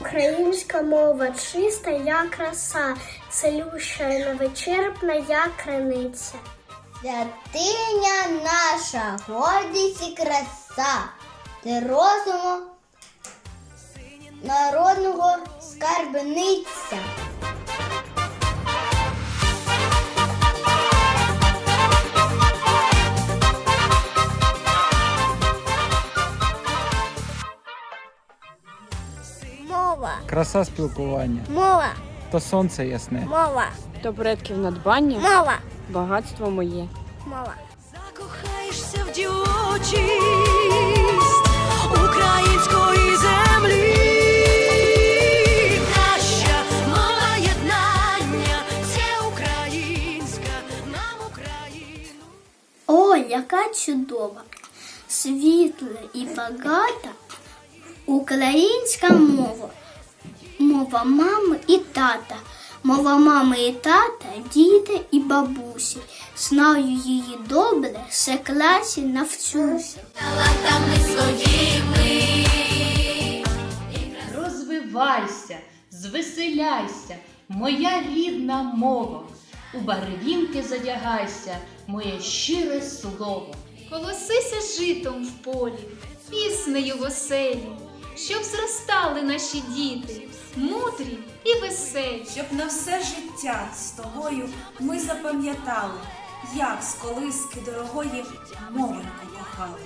Українська мова чиста, як краса, целюща і невичерпна, як криниця. Святиня наша, гордість і краса, ти розуму народного скарбниця. Мова, Краса спілкування, мова, то сонце ясне. мова, До предків надбання, мова, багатство моє. мова. Закохаєшся в дівочість української землі. Краща мова єднання, це українська, нам Україну. Ой, яка чудова, світла і багата українська мова. Мова мами і тата. Мова мами і тата, діти і бабусі. Знаю її добре, все класі навчуся. Розвивайся, звеселяйся, моя рідна мова. У барвінки задягайся, моє щире слово. Колосися житом в полі, піснею в оселі, щоб зростали наші діти, мудрі і веселі. щоб на все життя з тобою ми запам'ятали, як з колиски дорогої мовинку кохали.